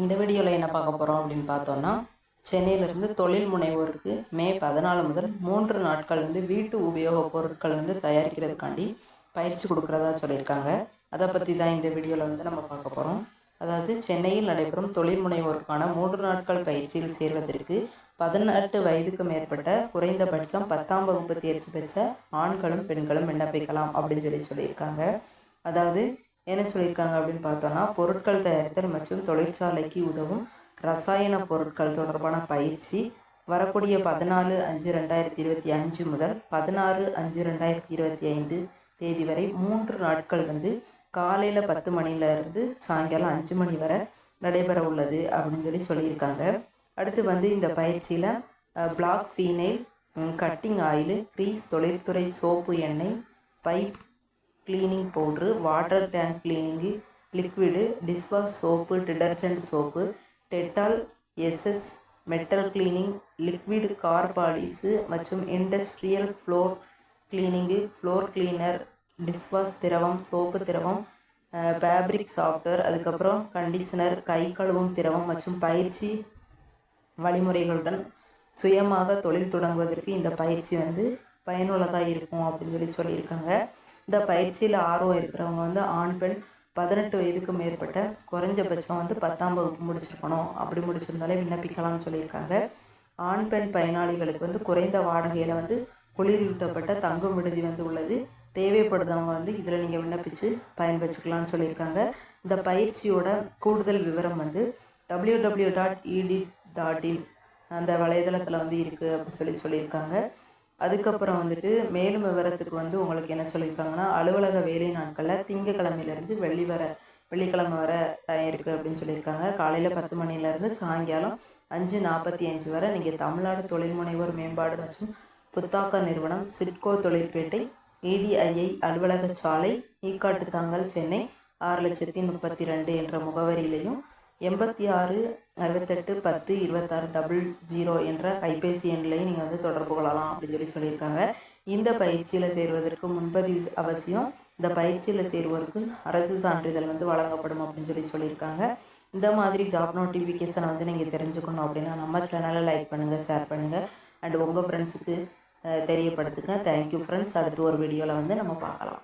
இந்த வீடியோவில் என்ன பார்க்க போகிறோம் அப்படின்னு பார்த்தோன்னா சென்னையிலிருந்து தொழில் முனைவோருக்கு மே பதினாலு முதல் மூன்று நாட்கள் வந்து வீட்டு உபயோகப் பொருட்கள் வந்து தயாரிக்கிறதுக்காண்டி பயிற்சி கொடுக்குறதா சொல்லியிருக்காங்க. அதை பற்றி தான் இந்த வீடியோவில் வந்து நம்ம பார்க்க போகிறோம் அதாவது சென்னையில் நடைபெறும் தொழில் முனைவோருக்கான மூன்று நாட்கள் பயிற்சியில் சேர்வதற்கு பதினெட்டு வயதுக்கு மேற்பட்ட குறைந்தபட்சம் பத்தாம் வகுப்பு தேர்ச்சி பெற்ற ஆண்களும் பெண்களும் விண்ணப்பிக்கலாம் அப்படின்னு சொல்லி சொல்லியிருக்காங்க. அதாவது என்ன சொல்லியிருக்காங்க அப்படின்னு பார்த்தோன்னா பொருட்கள் தயாரித்தல் மற்றும் தொழிற்சாலைக்கு உதவும் ரசாயன பொருட்கள் தொடர்பான பயிற்சி வரக்கூடிய பதினாலு அஞ்சு ரெண்டாயிரத்தி இருபத்தி அஞ்சு முதல் பதினாறு அஞ்சு ரெண்டாயிரத்தி இருபத்தி ஐந்து தேதி வரை மூன்று நாட்கள் வந்து காலையில் பத்து மணிலேருந்து சாயங்காலம் அஞ்சு மணி வரை நடைபெற உள்ளது அப்படின்னு சொல்லி சொல்லியிருக்காங்க. அடுத்து வந்து இந்த பயிற்சியில் black phenyl cutting oil grease தொழில்துறை சோப்பு எண்ணெய் pipe cleaning powder water tank cleaning liquid dishwash soap detergent soap Dettol SS metal cleaning liquid car polish மற்றும் industrial floor cleaning floor cleaner dishwash திரவம் சோப்பு திரவம் fabric software அதுக்கப்புறம் conditioner கை கழுவும் திரவம் மற்றும் பயிற்சி வழிமுறைகளுடன் சுயமாக தொழில் தொடங்குவதற்கு இந்த பயிற்சி வந்து பயனுள்ளதாக இருக்கும் அப்படின்னு சொல்லி சொல்லியிருக்காங்க. இந்த பயிற்சியில் ஆர்வம் இருக்கிறவங்க வந்து ஆண் பெண் பதினெட்டு வயதுக்கு மேற்பட்ட குறைஞ்சபட்சம் வந்து பத்தாம் வகுப்பு முடிச்சிருக்கணும். அப்படி முடிச்சிருந்தாலே விண்ணப்பிக்கலாம்னு சொல்லியிருக்காங்க. ஆண் பெண் பயனாளிகளுக்கு வந்து குறைந்த வாடகையில் வந்து குளிரூட்டப்பட்ட தங்கும் விடுதி வந்து உள்ளது. தேவைப்படுதவங்க வந்து இதில் நீங்கள் விண்ணப்பித்து பயன் வச்சுக்கலாம்னு சொல்லியிருக்காங்க. இந்த பயிற்சியோட கூடுதல் விவரம் வந்து W W dot ED dot in அந்த வலைதளத்தில் வந்து இருக்குது அப்படின்னு சொல்லி சொல்லியிருக்காங்க. அதுக்கப்புறம் வந்துட்டு மேலும் விவரத்துக்கு வந்து உங்களுக்கு என்ன சொல்லியிருக்காங்கன்னா அலுவலக வேலை நாட்களில் திங்கக்கிழமையிலேருந்து வெள்ளி வர வெள்ளிக்கிழமை வர டைம் இருக்குது அப்படின்னு சொல்லியிருக்காங்க. காலையில் பத்து மணிலேருந்து சாயங்காலம் அஞ்சு நாற்பத்தி அஞ்சு வரை நீங்கள் தமிழ்நாடு தொழில் முனைவோர் மேம்பாடு மற்றும் புத்தாக்க நிறுவனம் சிட்கோ தொழிற்பேட்டை இடிஐஐ அலுவலக சாலை ஈக்காட்டு தாங்கல் சென்னை ஆறு லட்சத்தி முப்பத்தி ரெண்டு என்ற முகவரியிலையும் எண்பத்தி ஆறு அறுபத்தெட்டு பத்து இருபத்தாறு டபுள் ஜீரோ என்ற கைபேசி எண்ணிலையும் நீங்கள் வந்து தொடர்பு கொள்ளலாம் அப்படின்னு சொல்லி சொல்லியிருக்காங்க. இந்த பயிற்சியில் சேருவதற்கு முன்பதிவு அவசியம். இந்த பயிற்சியில் சேருவோருக்கு அரசு சான்றிதழ் வந்து வழங்கப்படும் அப்படின்னு சொல்லி சொல்லியிருக்காங்க. இந்த மாதிரி ஜாப் நோட்டிஃபிகேஷனை வந்து நீங்கள் தெரிஞ்சுக்கணும் அப்படின்னா நம்ம சேனலை லைக் பண்ணுங்கள் ஷேர் பண்ணுங்கள் அண்ட் உங்கள் ஃப்ரெண்ட்ஸுக்கு தெரியப்படுத்துங்க. தேங்க்யூ ஃப்ரெண்ட்ஸ் அடுத்து ஒரு வீடியோவில் வந்து நம்ம பார்க்கலாம்.